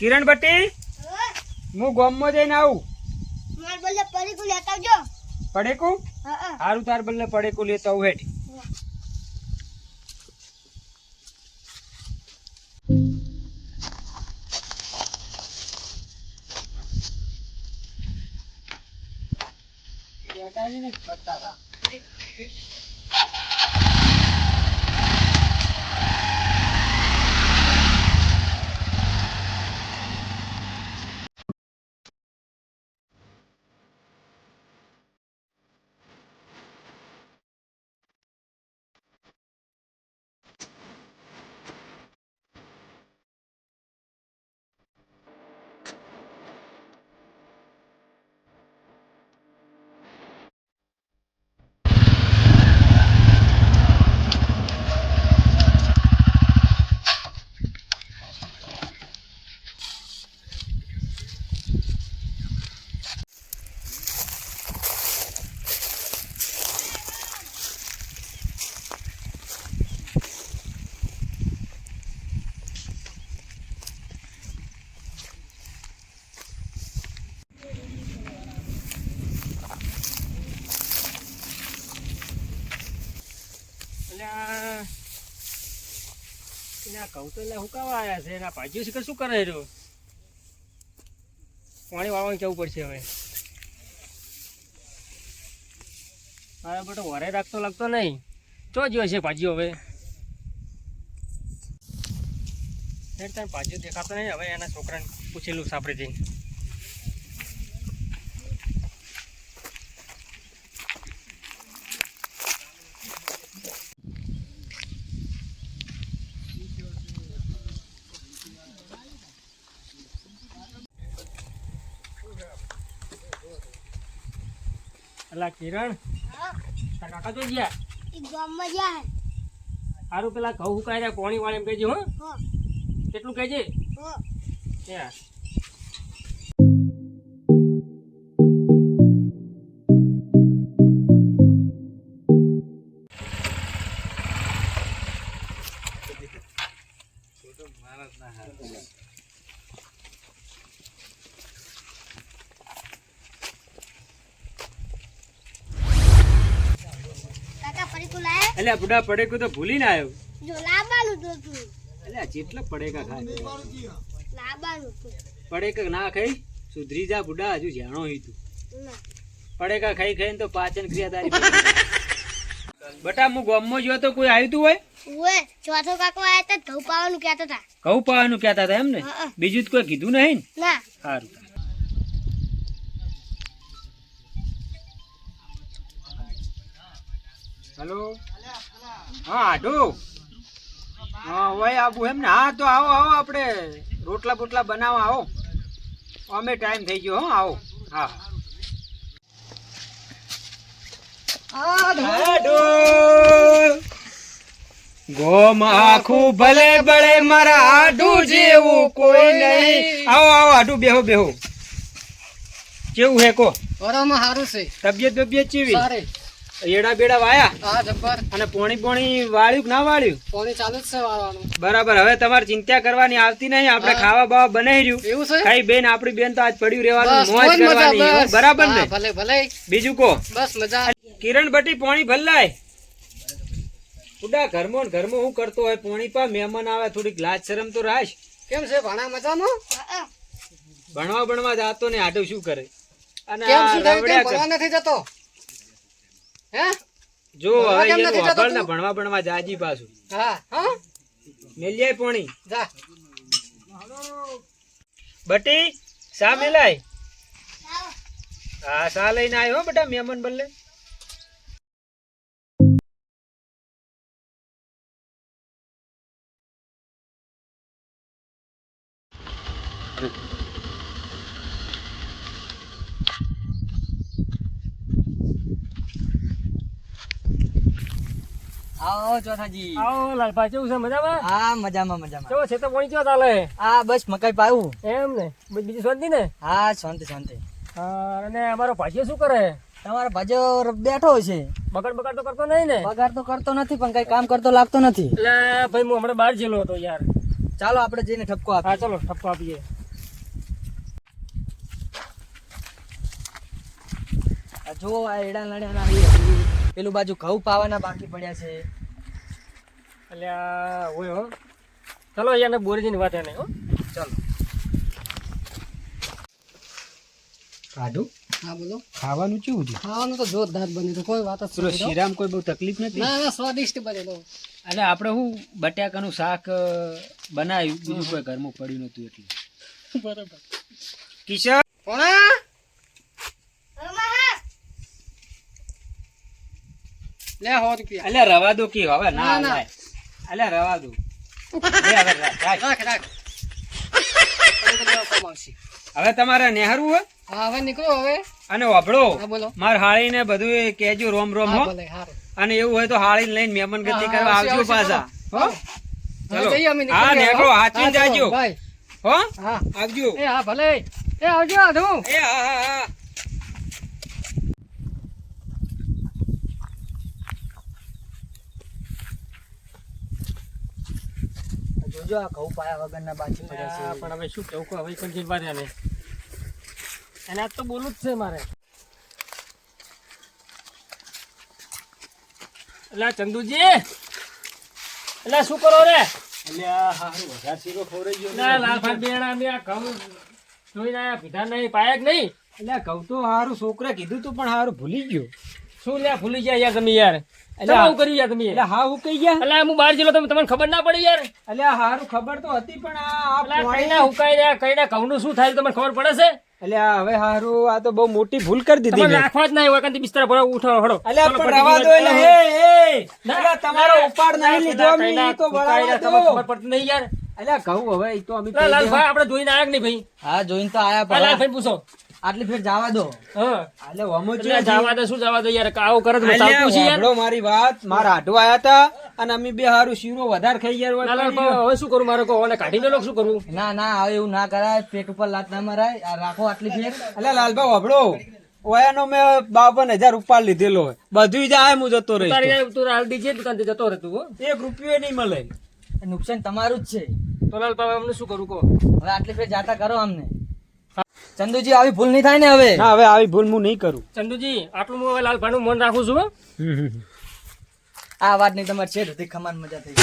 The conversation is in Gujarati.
કિરણ ભટ્ટી? હું ગોમમાં જઈને આવું. માર બલ્લે પરીકું લેતા આવજો. પડેકું? હારું તાર બલ્લે પડેકું લેતા આવું હેઠ. અલ્યા પાણી વાળવાનું કેવું પડશે હવે? મારા બેટો વરે રાખતો લાગતો નહીં. ચો હોય છે ભાજીઓ હવે? તાર ભાજીઓ દેખાતો નહીં હવે એના છોકરાને પૂછેલું સાંભળી જઈને અલા કિરણ હા. કાકા તો ગયા? ઈ ગામમાં ગયા સારું પેલા ઘઉં હુકાય રહ્યા પોણી વાળે એમ કહેજે હો. હો. કેટલું કહેજે હો. ત્યાં. કાકા પરીકું લાયા એટલે બુડા પડેકો તો ભૂલી ના આવ્યો. જો લાવવાનું તો તું. એટલે જેટલા પડેકા ખાય. લાવવાનું પડેકા ના ખાઈ સુધરી જા બુડા હજુ જાણો હી તું. પડેકા ખાઈ ખાઈને તો પાચન ક્રિયા તારી બટા હું ગામમાં ગયો તો કોઈ આવ્યું તું હોય? ઓએ ચોથો કાકો આયા તા ઘઉં પાવાનું કહેતા હતા ઘઉં પાવાનું કહેતા હતા એમ ને બીજું તો કોઈ કીધું નહીં ને? ના. સારું. હેલો? હા આડો હા હોય આવું એમ ને. હા તો આવો આવો આપણે. રોટલા બોટલા બનાવવા આવો. અમે ટાઈમ થઈ ગયો હો આવો. હા. ગોમ આખું ભલે બળે મારા આડું જેવું કોઈ નહીં. આવો આવો આડું બેહો બેહો. કેવું હે કો સારું છે. તબિયત બબિયત ચેવી એડા બેડા વાયા? હા જબ્બર. અને પોણી પોણી વાળ્યું કે ના વાળ્યું? પોણી ચાલુ જ છે વાળવાનું. બરાબર હવે તમારે ચિંતા કરવાની આવતી નહીં. આપણે ખાવા બાવા બનાવી રહ્યું. એવું છે? ખાઈ બેન આપણી બેન તો આજ પડ્યું રહેવાનું મોજ કરવાની. બરાબર ને? ભલે ભલે. બીજું કો બસ મજા. કિરણ ભટ્ટી પોણી ભલ્લાય ઉડા ઘરમાં ને ઘરમો હું કરતો હોય? પોણી પા મહેમાન આવે થોડીક લાજ શરમ તો રાખ. કેમ છે ભણા મજામાં? ભણવા ભણવા જાતો ને આટો શું કરે? અને કેમ શું થયું ભણવા નથી જતો? હે. જો હવે? ભણવા ભણવા જાજી પાછું. હા હા? મેલ્યાય પોણી. જા. બટી સા મેલાય? હા સા લઈને આવ્યો હો બેટા મહેમાન બલ્લે કરતો નથી પણ કઈ કામ કરતો લાગતો નથી. એટલે ભાઈ હું હમણાં બહાર હતો યાર. ચાલો આપડે જઈને ઠપકો આપીએ. ચાલો ઠપકો આપીએ. જો આ એડા પેલું બાજુ ઘઉં પાવાના બાકી પડ્યા છે. અલ્યા હોય હો. ચલો અહીંયા બોરીજીની વાત એને હો. ચલો. કાઢું? હા બોલો. ખાવાનું કેવું હતું ખાવાનું તો જોરદાર બન્યું હતું કોઈ વાત જ શ્રીરામ કોઈ બહુ તકલીફ નથી? ના ના સ્વાદિષ્ટ બનેલો એટલે આપણે હું બટાકાનું શાક બનાવ્યું બીજું કોઈ ઘરમાં પડ્યું નતું એટલે. બરાબર. કિશન? કોણા? લે સો રૂપિયા. અલ્યા રવા દો કી હવે ના ના. અલ્યા રવા દો. લે હવે રાખ, રાખ. રાખ તમારે નેહરવું હે? હા હવે નીકળો હવે. અને વાપડો માર હાળીને બધું કેજો રોમ રોમ હો અને એવું હોય તો હાળી લઈને મહેમાન ગતિ કરવા આવજો પાછા. હો? ચલો. હા, નીકળો, હો. હાચવીને હા, ચલો, જાજો. હો? હા. આવજો. એ હા ભલે. એ આવજો આધુ. એ હા હા હા. જોજો આ ઘઉં પાયા વગરના બાકી પડ્યા છે. પણ હવે શું કહું હવે પણ જીવવા દે એને એને આજ તો બોલવું જ છે મારે. એટલે ચંદુજી! એટલે શું કરો રે? એટલે ના ઘઉં જ તો સારું છોકરા કીધું તું પણ સારું ભૂલી ગયો. શું લ્યા ભૂલી ગયા યાર તમે યાર? એટલે શું આવું કર્યું યાર તમે. એટલે હા હું કહી ગયા? એટલે હું બહાર જેલો તમે તમને ખબર ના પડી યાર. એટલે હારું ખબર તો હતી પણ આ એટલે કઈના હુકાઈ રહ્યા કઈના ઘઉંનું શું થાય તમને ખબર પડે છે? એટલે હવે હારું આ તો બહુ મોટી ભૂલ કરી દીધી તમે રાખવા જ નહીં હોય કારણ બિસ્તર ભરો ઉઠો હડો એટલે પણ રવા દો એટલે હે હે. ના, તમારો ઉપાડ નહીં લીધો અમે તો બળાવા દો. ખબર પડતી નહીં યાર. અલ્યા કહું હવે ઈ તો અમે લાલભાઈ આપણે જોઈને આયા કે નહીં ભાઈ? હા જોઈને તો આયા પણ લાલભાઈ પૂછો. આટલી ફેર જવા દો. હા. વમો એટલે છે જવા દો શું જવા દો યાર? આવું કરત તો મેં અલ્યા છે યાર. મારી વાત. મારા આટો આયા હતા અને અમે બે હારું શીરો વધારે ખાઈ લાલભાઈ, હવે શું કરું? મારે કહો કાઢી કાઢીને શું કરું? ના ના હવે એવું ના કરાય. પેટ ઉપર લાત ના મરાય. આ રાખો આટલી ફેર. એટલે લાલભાઈ વાપડો ઓયાનો મેં બાવન હજાર ઉપાડ લીધેલો હોય. બધું જાય હું જતો રહી. તું હાલ દીજે દુકાન જતો રહે તું એક રૂપિયો નહીં મળે. નુકસાન તમારું જ છે. તો લાલભાઈ અમને શું કરું કહો? હવે આટલી ફેર જાતા કરો અમને. ચંદુજી આવી ભૂલ નહીં થાય ને હવે? ના હવે આવી ભૂલ હું નહીં કરું. ચંદુજી આટલું હું હવે લાલભાઈનું મન રાખું છું હો. આ વાત નહીં તમારે છે ખમાન મજા થઈ